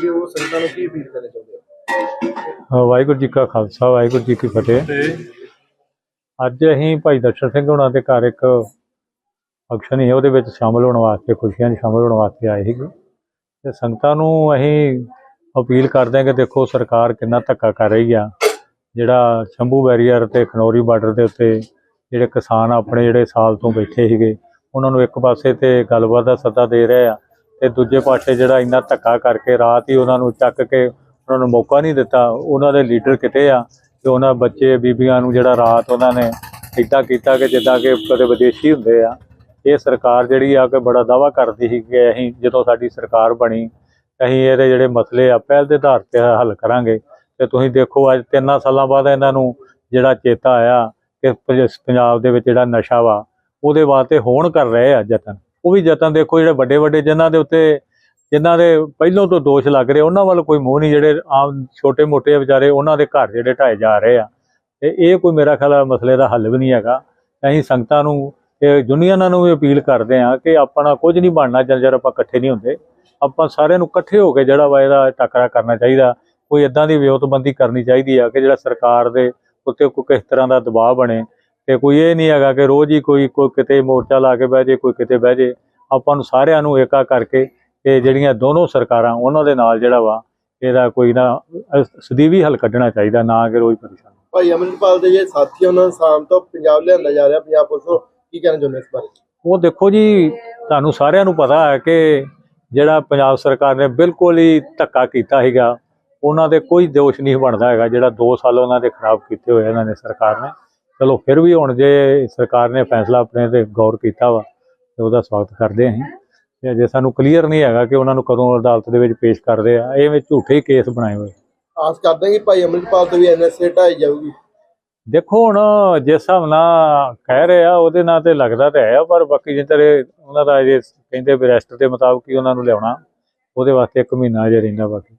ਪੁੱਜੇ ਹੋ ਸੰਗਤਾਂ ਨੂੰ ਕੀ ਅਪੀਲ ਕਰਨਾ ਚਾਹੁੰਦੇ ਹੋ? ਵਾਹਿਗੁਰੂ ਜੀ ਕਾ ਖਾਲਸਾ ਵਾਹਿਗੁਰੂ ਜੀ ਕੀ ਫਤਿਹ। ਅੱਜ ਅਸੀਂ ਭਾਈ ਦਰਸ਼ਨ ਸਿੰਘ ਹੁਣਾਂ ਦੇ ਘਰ ਇੱਕ ਫੰਕਸ਼ਨ ਸੀ ਉਹਦੇ ਵਿੱਚ ਸ਼ਾਮਲ ਹੋਣ ਵਾਸਤੇ ਖੁਸ਼ੀਆਂ 'ਚ ਸ਼ਾਮਲ ਹੋਣ ਵਾਸਤੇ ਆਏ ਸੀਗੇ। ਤੇ ਸੰਗਤਾਂ ਨੂੰ ਅਸੀਂ ਅਪੀਲ ਕਰਦੇ ਹਾਂ ਕਿ ਦੇਖੋ ਸਰਕਾਰ ਕਿੰਨਾ ਧੱਕਾ ਕਰ ਰਹੀ ਆ। ਜਿਹੜਾ ਸ਼ੰਭੂ ਬੈਰੀਅਰ ਤੇ ਖਨੌਰੀ ਬਾਰਡਰ ਦੇ ਉੱਤੇ ਜਿਹੜੇ ਕਿਸਾਨ ਆਪਣੇ ਜਿਹੜੇ ਸਾਲ ਤੋਂ ਬੈਠੇ ਸੀਗੇ ਉਹਨਾਂ ਨੂੰ ਇੱਕ ਪਾਸੇ ਤੇ ਗੱਲਬਾਤ ਦਾ ਸੱਦਾ ਦੇ ਰਹੇ ਆ। ਤੇ ਦੂਜੇ ਪਾਸੇ ਜਿਹੜਾ ਇੰਨਾ ਧੱਕਾ ਕਰਕੇ ਰਾਤ ਹੀ ਉਹਨਾਂ ਨੂੰ ਚੱਕ ਕੇ ਉਹਨਾਂ ਨੂੰ ਮੌਕਾ ਨਹੀਂ ਦਿੱਤਾ, ਉਹਨਾਂ ਦੇ ਲੀਡਰ ਕਿਤੇ ਆ ਤੇ ਉਹਨਾਂ ਬੱਚੇ, ਬੀਬੀਆਂ ਨੂੰ ਜਿਹੜਾ ਰਾਤ ਉਹਨਾਂ ਨੇ ਇੱਦਾਂ ਕੀਤਾ ਕਿ ਜਿੱਦਾਂ ਕਿ ਕਦੇ ਵਿਦੇਸ਼ੀ ਹੁੰਦੇ ਆ। ਇਹ ਸਰਕਾਰ ਜਿਹੜੀ ਆ ਕਿ ਬੜਾ ਦਾਵਾ ਕਰਦੀ ਸੀ ਕਿ ਅਸੀਂ ਜਦੋਂ ਸਾਡੀ ਸਰਕਾਰ ਬਣੀ, ਅਸੀਂ ਇਹਦੇ ਜਿਹੜੇ ਮਸਲੇ ਆ ਪਹਿਲ ਦੇ ਆਧਾਰ ਤੇ ਹੱਲ ਕਰਾਂਗੇ। ਤੇ ਤੁਸੀਂ ਦੇਖੋ ਅੱਜ ਤਿੰਨਾਂ ਸਾਲਾਂ ਬਾਅਦ ਇਹਨਾਂ ਨੂੰ ਜਿਹੜਾ ਚੇਤਾ ਆਇਆ ਕਿ ਪੰਜਾਬ ਦੇ ਵਿੱਚ ਜਿਹੜਾ ਨਸ਼ਾ ਵਾ, ਉਹਦੇ ਵਾਸਤੇ ਹੋਣ ਕਰ ਰਹੇ ਆ ਯਤਨ। ਉਹ ਵੀ ਯਤਨ ਦੇਖੋ ਜਿਹੜੇ ਵੱਡੇ ਵੱਡੇ ਜਿਨ੍ਹਾਂ ਦੇ ਉੱਤੇ, ਜਿਨ੍ਹਾਂ ਦੇ ਪਹਿਲੋਂ ਤੋਂ ਦੋਸ਼ ਲੱਗ ਰਹੇ, ਉਹਨਾਂ ਵੱਲ ਕੋਈ ਮੂੰਹ ਨਹੀਂ, ਜਿਹੜੇ ਆਮ ਛੋਟੇ ਮੋਟੇ ਵਿਚਾਰੇ, ਉਹਨਾਂ ਦੇ ਘਰ ਜਿਹੜੇ ਢਾਏ ਜਾ ਰਹੇ ਆ। ਤੇ ਇਹ ਕੋਈ ਮੇਰਾ ਖਿਆਲ ਮਸਲੇ ਦਾ ਹੱਲ ਵੀ ਨਹੀਂ ਹੈਗਾ। ਅਸੀਂ ਸੰਗਤਾਂ ਨੂੰ ਤੇ ਯੂਨੀਅਨਾਂ ਨੂੰ ਵੀ ਅਪੀਲ ਕਰਦੇ ਆ ਕਿ ਆਪਣਾ ਕੁਝ ਨਹੀਂ ਬਣਨਾ ਜਦ ਜਰ ਆਪਾਂ ਇਕੱਠੇ ਨਹੀਂ ਹੁੰਦੇ। ਆਪਾਂ ਸਾਰਿਆਂ ਨੂੰ ਇਕੱਠੇ ਹੋ ਕੇ ਜਿਹੜਾ ਵਾ ਇਹਦਾ ਟੱਕਰਾ ਕਰਨਾ ਚਾਹੀਦਾ। ਕੋਈ ਇਦਾਂ ਦੀ ਵਿਉਂਤਬੰਦੀ ਕਰਨੀ ਚਾਹੀਦੀ ਆ ਕਿ ਜਿਹੜਾ ਸਰਕਾਰ ਦੇ ਉੱਤੇ ਕੋਈ ਕਿਸ ਤਰ੍ਹਾਂ ਦਾ ਦਬਾਅ ਬਣੇ। ਤੇ ਕੋਈ ਇਹ ਨਹੀਂ ਹੈਗਾ ਕਿ ਰੋਜ਼ ਹੀ ਕੋਈ ਕੋਈ ਕਿਤੇ ਮੋਰਚਾ ਲਾ ਕੇ ਬਹਿ ਜੇ ਕੋਈ ਕਿਤੇ ਬਹਿ ਜੇ। ਆਪਾਂ ਨੂੰ ਸਾਰਿਆਂ ਨੂੰ ਏਕਾ ਕਰਕੇ ਇਹ ਜਿਹੜੀਆਂ ਦੋਨੋਂ ਸਰਕਾਰਾਂ ਉਹਨਾਂ ਦੇ ਨਾਲ ਜਿਹੜਾ ਵਾ ਇਹਦਾ ਕੋਈ ਨਾ ਸਦੀਵੀ ਹੱਲ ਕੱਢਣਾ ਚਾਹੀਦਾ ਨਾ ਕਿ ਰੋਜ਼ ਪਰੇਸ਼ਾਨ। ਭਾਈ ਅਮਰਿਤਪਾਲ ਦੇ ਜੇ ਸਾਥੀ ਉਹਨਾਂ ਨੂੰ ਸ਼ਾਮ ਤੋਂ ਪੰਜਾਬ ਲਿਆਂਦਾ ਜਾ ਰਿਹਾ ਪੰਜਾਬ ਪੁਲਿਸ ਕੀ ਕਹਿਣਾ ਚਾਹੁੰਦੇ ਇਸ ਬਾਰੇ? ਉਹ ਦੇਖੋ ਜੀ ਤੁਹਾਨੂੰ ਸਾਰਿਆਂ ਨੂੰ ਪਤਾ ਹੈ ਕਿ ਜਿਹੜਾ ਪੰਜਾਬ ਸਰਕਾਰ ਨੇ ਬਿਲਕੁਲ ਹੀ ਧੱਕਾ ਕੀਤਾ ਹੈਗਾ ਉਹਨਾਂ ਦੇ ਕੋਈ ਦੋਸ਼ ਨਹੀਂ ਬਣਦਾ ਹੈਗਾ ਜਿਹੜਾ 2 ਸਾਲ ਉਹਨਾਂ ਦੇ ਖਰਾਬ ਕੀਤੇ ਹੋਏ ਇਹਨਾਂ ਨੇ ਸਰਕਾਰ ਨੇ। ਚਲੋ ਫਿਰ ਵੀ ਹੁਣ ਜੇ ਸਰਕਾਰ ਨੇ ਫੈਸਲਾ ਆਪਣੇ ਤੇ ਗੌਰ ਕੀਤਾ ਵਾ ਤੇ ਉਹਦਾ ਸਵਾਗਤ ਕਰਦੇ ਅਸੀਂ। ਤੇ ਅਜੇ ਸਾਨੂੰ ਕਲੀਅਰ ਨਹੀਂ ਹੈਗਾ ਕਿ ਉਹਨਾਂ ਨੂੰ ਕਦੋਂ ਅਦਾਲਤ ਦੇ ਵਿੱਚ ਪੇਸ਼ ਕਰਦੇ ਆ। ਵਿੱਚ ਝੂਠੇ ਕੇਸ ਬਣਾਏ ਹੋਏ। ਆਸ ਕਰਦੇ ਹਾਂ ਕਿ ਭਾਈ ਅਮਰਿਤਪਾਲ ਤੋਂ ਵੀ ਐਨਐਸਏ ਢਾਈ ਜਾਊਗੀ। ਦੇਖੋ ਹੁਣ ਜਿਸ ਹਿਸਾਬ ਨਾਲ ਕਹਿ ਰਹੇ ਆ ਉਹਦੇ ਨਾਲ ਤੇ ਲੱਗਦਾ ਤੇ ਹੈ ਪਰ ਬਾਕੀ ਤੇਰੇ ਉਹਨਾਂ ਦਾ ਅਜੇ ਕਹਿੰਦੇ ਵੀ ਰੈਸਟ ਦੇ ਮੁਤਾਬਕ ਹੀ ਉਹਨਾਂ ਨੂੰ ਲਿਆਉਣਾ ਉਹਦੇ ਵਾਸਤੇ ਇੱਕ ਮਹੀਨਾ ਅਜੇ ਰਹਿੰਦਾ ਬਾਕੀ।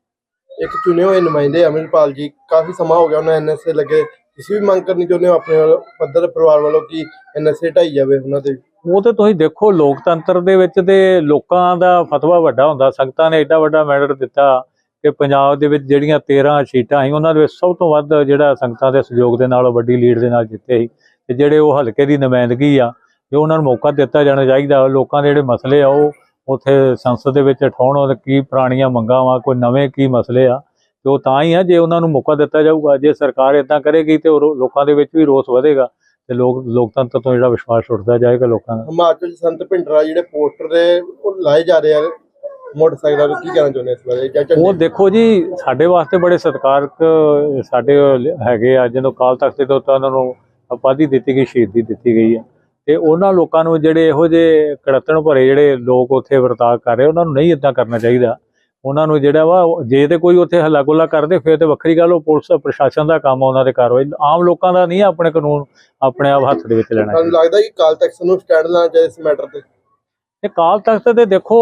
ਇੱਕ ਚੁਣੇ ਹੋਏ ਨੁਮਾਇੰਦੇ ਅਮਰਿਤਪਾਲ ਜੀ ਕਾਫੀ ਸਮਾਂ ਹੋ ਗਿਆ ਉਹਨਾਂ ਐਨਐਸਏ ਲੱਗੇ ਤੁਸੀਂ ਵੀ ਮੰਗ ਕਰਨੀ ਚਾਹੁੰਦੇ ਹੋ ਆਪਣੇ ਵੱਲੋਂ, ਪੱਧਰ ਪਰਿਵਾਰ ਵੱਲੋਂ ਕਿ ਐਨਐਸਏ ਢਾਈ ਜਾਵੇ ਉਹਨਾਂ ਦੇ ਉਹ ਤੇ ਤੁਸੀਂ ਦੇਖੋ, ਲੋਕਤੰਤਰ ਦੇ ਵਿੱਚ ਤੇ ਲੋਕਾਂ ਦਾ ਫਤਵਾ ਵੱਡਾ ਹੁੰਦਾ, ਸੰਗਤਾਂ ਨੇ ਐਡਾ ਵੱਡਾ ਮੈਡਲ ਦਿੱਤਾ ਕਿ ਪੰਜਾਬ ਦੇ ਵਿੱਚ ਜਿਹੜੀਆਂ 13 ਸੀਟਾਂ ਸੀ, ਉਹਨਾਂ ਦੇ ਵਿੱਚ ਸਭ ਤੋਂ ਵੱਧ ਜਿਹੜਾ ਸੰਗਤਾਂ ਦੇ ਸਹਿਯੋਗ ਦੇ ਨਾਲ ਵੱਡੀ ਲੀਡ ਦੇ ਨਾਲ ਜਿੱਤੇ ਸੀ। ਤੇ ਜਿਹੜੇ ਉਹ ਹਲਕੇ ਦੀ ਨੁਮਾਇੰਦਗੀ ਆ ਤੇ ਉਹਨਾਂ ਨੂੰ ਮੌਕਾ ਦਿੱਤਾ ਜਾਣਾ ਚਾਹੀਦਾ, ਲੋਕਾਂ ਦੇ ਜਿਹੜੇ ਮਸਲੇ ਆ, ਉਹ ਉੱਥੇ ਸੰਸਦ ਦੇ ਵਿੱਚ ਉਠਾਉਣ ਕੀ ਪੁਰਾਣੀਆਂ ਮੰਗਾਂ ਵਾ, ਕੋਈ ਨਵੇਂ ਕੀ ਮਸਲੇ ਆ ਤੇ ਉਹ ਤਾਂ ਹੀ ਆ ਜੇ ਉਹਨਾਂ ਨੂੰ ਮੌਕਾ ਦਿੱਤਾ ਜਾਊਗਾ ਜੇ ਸਰਕਾਰ ਇਦਾਂ ਕਰੇਗੀ ਤੇ ਲੋਕਾਂ ਦੇ ਵਿੱਚ ਵੀ ਰੋਸ ਵਧੇਗਾ ਤੇ ਲੋਕ ਲੋਕਤੰਤਰ ਤੋਂ ਜਿਹੜਾ ਵਿਸ਼ਵਾਸ ਉੱਠਦਾ ਜਾਏਗਾ ਲੋਕਾਂ ਦਾ। ਹਿਮਾਚਲ ਸੰਤ ਭਿੰਡਰਾ ਜਿਹੜੇ ਪੋਸਟਰ ਦੇ ਉਹ ਲਾਏ ਜਾ ਰਹੇ ਆ ਮੋਟਰਸਾਈਕਲਾਂ ਨੂੰ ਕੀ ਕਹਿਣਾ ਚਾਹੁੰਦੇ ਇਸ ਬਾਰੇ? ਜਾਂ ਉਹ ਦੇਖੋ ਜੀ ਸਾਡੇ ਵਾਸਤੇ ਬੜੇ ਸਤਿਕਾਰਕ ਸਾਡੇ ਹੈਗੇ ਆ ਜਦੋਂ ਕਾਲ ਤਖਤ ਤੋਂ ਤਾਂ ਉਹਨਾਂ ਨੂੰ ਉਪਾਧੀ ਦਿੱਤੀ ਗਈ ਸ਼ਹੀਦੀ ਦਿੱਤੀ ਗਈ ਆ। ਤੇ ਉਹਨਾਂ ਲੋਕਾਂ ਨੂੰ ਜਿਹੜੇ ਇਹੋ ਜਿਹੇ ਕੜਤਣ ਭਰੇ ਜਿਹੜੇ ਲੋਕ ਉੱਥੇ ਵਰਤਾਅ ਕਰ ਰਹੇ ਉਹਨਾਂ ਨੂੰ ਨਹੀਂ ਇਦਾਂ ਕਰਨਾ ਚਾਹੀਦਾ। ਉਹਨਾਂ ਨੂੰ ਜਿਹੜਾ ਵਾ ਜੇ ਤੇ ਕੋਈ ਉੱਥੇ ਹੱਲਾ ਗੁੱਲਾ ਕਰਦੇ ਫਿਰ ਤੇ ਵੱਖਰੀ ਗੱਲ ਉਹ ਪੁਲਿਸ ਪ੍ਰਸ਼ਾਸਨ ਦਾ ਕੰਮ ਆ ਉਹਨਾਂ ਦੇ ਕਾਰਵਾਈ ਆਮ ਲੋਕਾਂ ਦਾ ਨਹੀਂ ਆਪਣੇ ਕਾਨੂੰਨ ਆਪਣੇ ਆਪ ਹੱਥ ਦੇ ਵਿੱਚ ਲੈਣਾ ਤੁਹਾਨੂੰ ਲੱਗਦਾ ਕਿ ਕਾਲ ਤਖਤ ਨੂੰ ਸਟੈਂਡ ਲੈਣਾ ਚਾਹੀਦਾ ਇਸ ਮੈਟਰ ਤੇ? ਤੇ ਕਾਲ ਤਖਤ ਤੇ ਦੇਖੋ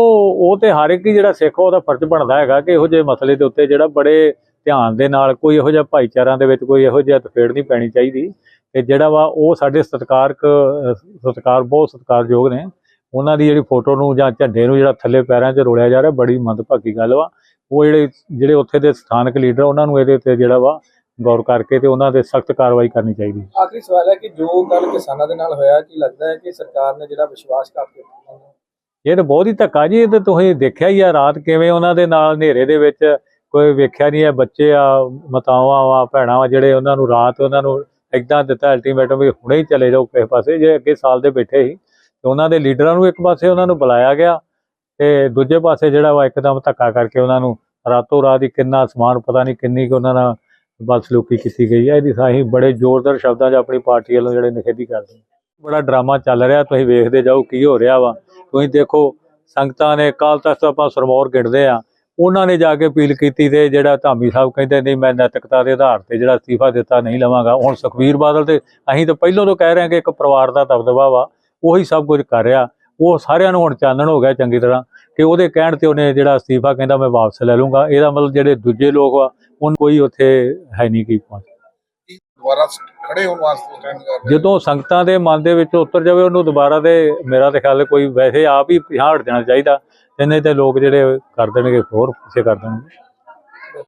ਉਹ ਤੇ ਹਰ ਇੱਕ ਹੀ ਜਿਹੜਾ ਸਿੱਖ ਉਹਦਾ ਫਰਜ਼ ਬਣਦਾ ਹੈਗਾ ਕਿ ਇਹੋ ਜਿਹੇ ਮਸਲੇ ਦੇ ਉੱਤੇ ਜਿਹੜਾ ਬੜੇ ਧਿਆਨ ਦੇ ਨਾਲ ਕੋਈ ਇਹੋ ਜਿਹਾ ਭਾਈਚਾਰਿਆਂ ਦੇ ਵਿੱਚ ਕੋਈ ਇਹੋ ਜਿਹਾ ਤਫੇੜ ਨਹੀਂ ਪੈਣੀ ਚਾਹੀਦੀ। ਤੇ ਜਿਹੜਾ ਵਾ ਉਹ ਸਾਡੇ ਸਤਿਕਾਰਕ ਸਤਿਕਾਰ ਬਹੁਤ ਸਤਿਕਾਰਯੋਗ ਨੇ। ਉਹਨਾਂ ਦੀ ਜਿਹੜੀ ਫੋਟੋ ਨੂੰ ਜਾਂ ਝੰਡੇ ਨੂੰ ਜਿਹੜਾ ਥੱਲੇ ਪੈਰਾਂ 'ਚ ਰੋਲਿਆ ਜਾ ਰਿਹਾ ਬੜੀ ਮੰਦਭਾਗੀ ਗੱਲ ਵਾ। ਉਹ ਜਿਹੜੇ ਜਿਹੜੇ ਉੱਥੇ ਦੇ ਸਥਾਨਕ ਲੀਡਰ ਉਹਨਾਂ ਨੂੰ ਇਹਦੇ ਉੱਤੇ ਜਿਹੜਾ ਵਾ ਗੌਰ ਕਰਕੇ ਤੇ ਉਹਨਾਂ ਤੇ ਸਖਤ ਕਾਰਵਾਈ ਕਰਨੀ ਚਾਹੀਦੀ ਆਖਰੀ ਸਵਾਲ ਹੈ ਕਿ ਜੋ ਕੱਲ ਕਿਸਾਨਾਂ ਦੇ ਨਾਲ ਹੋਇਆ ਕੀ ਲੱਗਦਾ ਹੈ ਕਿ ਸਰਕਾਰ ਨੇ ਜਿਹੜਾ ਵਿਸ਼ਵਾਸਘਾਤ ਕੀਤਾ ਇਹ ਤਾਂ ਬਹੁਤ ਹੀ ਧੱਕਾ ਜੀ ਇਹ ਤਾਂ ਤੁਸੀਂ ਦੇਖਿਆ ਹੀ ਆ ਰਾਤ ਕਿਵੇਂ ਉਹਨਾਂ ਦੇ ਨਾਲ ਹਨੇਰੇ ਦੇ ਵਿੱਚ ਕੋਈ ਵੇਖਿਆ ਨਹੀਂ ਹੈ ਬੱਚੇ ਆ ਮਾਤਾਵਾਂ ਵਾ ਭੈਣਾਂ ਵਾ ਜਿਹੜੇ ਉਹਨਾਂ ਨੂੰ ਰਾਤ ਉਹਨਾਂ ਨੂੰ ਏਦਾਂ ਦਿੱਤਾ ਅਲਟੀਮੇਟਮ ਵੀ ਹੁਣੇ ਹੀ ਚਲੇ ਜਾਓ ਕਿਸੇ ਪਾਸੇ ਜੇ ਅੱਗੇ ਸਾਲ ਦੇ ਬੈਠੇ ਸੀ। ਤੇ ਉਹਨਾਂ ਦੇ ਲੀਡਰਾਂ ਨੂੰ ਇੱਕ ਪਾਸੇ ਉਹਨਾਂ ਨੂੰ ਬੁਲਾਇਆ ਗਿਆ ਤੇ ਦੂਜੇ ਪਾਸੇ ਜਿਹੜਾ ਵਾ ਇੱਕਦਮ ਧੱਕਾ ਕਰਕੇ ਉਹਨਾਂ ਨੂੰ ਰਾਤੋਂ ਰਾਤ ਹੀ ਕਿੰਨਾ ਸਮਾਨ ਪਤਾ ਨਹੀਂ ਕਿੰਨੀ ਕੁ ਉਹਨਾਂ ਨਾਲ ਬਦਸਲੂਕੀ ਕੀਤੀ ਗਈ ਹੈ। ਇਹਦੀ ਸਾਹੀ ਬੜੇ ਜ਼ੋਰਦਾਰ ਸ਼ਬਦਾਂ 'ਚ ਆਪਣੀ ਪਾਰਟੀ ਵੱਲੋਂ ਜਿਹੜੇ ਨਿਖੇਧੀ ਕਰਦੇ ਬੜਾ ਡਰਾਮਾ ਚੱਲ ਰਿਹਾ। ਤੁਸੀਂ ਵੇਖਦੇ ਜਾਓ ਕੀ ਹੋ ਰਿਹਾ ਵਾ। ਤੁਸੀਂ ਦੇਖੋ, ਸੰਗਤਾਂ ਨੇ ਕੱਲ ਤਖ਼ਤ ਆਪਾਂ ਸਰਮੌਰ ਗਿਣਦੇ ਆ। ਉਹਨਾਂ ਨੇ ਜਾ ਕੇ ਅਪੀਲ ਕੀਤੀ ਤੇ ਜਿਹੜਾ ਧਾਮੀ ਸਾਹਿਬ ਕਹਿੰਦੇ ਨਹੀਂ ਮੈਂ ਨੈਤਿਕਤਾ ਦੇ ਆਧਾਰ ਤੇ ਜਿਹੜਾ ਅਸਤੀਫਾ ਦਿੱਤਾ ਨਹੀਂ ਲਵਾਂਗਾ। ਹੁਣ ਸੁਖਵੀਰ ਬਾਦਲ ਤੇ ਅਸੀਂ ਤਾਂ ਪਹਿਲਾਂ ਤੋਂ ਕਹਿ ਰਹੇ ਹਾਂ ਕਿ ਇੱਕ ਪਰਿਵਾਰ ਦਾ ਦਬਦਬਾ ਵਾ। ਉਹੀ ਸਭ ਕੁਝ ਕਰ ਰਿਹਾ। ਉਹ ਸਾਰਿਆਂ ਨੂੰ ਹੁਣ ਚਾਨਣ ਹੋ ਗਿਆ ਚੰਗੀ ਤਰ੍ਹਾਂ ਕਿ ਉਹਦੇ ਕਹਿਣ ਤੇ ਉਹਨੇ ਜਿਹੜਾ ਅਸਤੀਫਾ ਕਹਿੰਦਾ ਮੈਂ ਵਾਪਸ ਲੈ ਲੂੰਗਾ ਇਹਦਾ ਮਤਲਬ ਜਿਹੜੇ ਦੂਜੇ ਲੋਕ ਆ ਉਹਨੂੰ ਕੋਈ ਉੱਥੇ ਹੈ ਨਹੀਂ ਕੀ ਪਹੁੰਚ। ਦੁਬਾਰਾ ਖੜੇ ਹੋਣ ਵਾਸਤੇ ਸਟੈਂਡ ਕਰ ਰਹੇ ਜਦੋਂ ਸੰਗਤਾਂ ਦੇ ਮਨ ਦੇ ਵਿੱਚ ਉਤਰ ਜਾਵੇ ਉਹਨੂੰ ਦੁਬਾਰਾ ਤੇ ਮੇਰਾ ਤੇ ਖਿਆਲ ਕੋਈ ਵੈਸੇ ਆਪ ਹੀ ਹਟ ਜਾਣਾ ਚਾਹੀਦਾ। ਨਹੀਂ ਤੇ ਲੋਕ ਜਿਹੜੇ ਕਰ ਦੇਣਗੇ ਹੋਰ ਪਿੱਛੇ ਕਰ ਦੇਣਗੇ।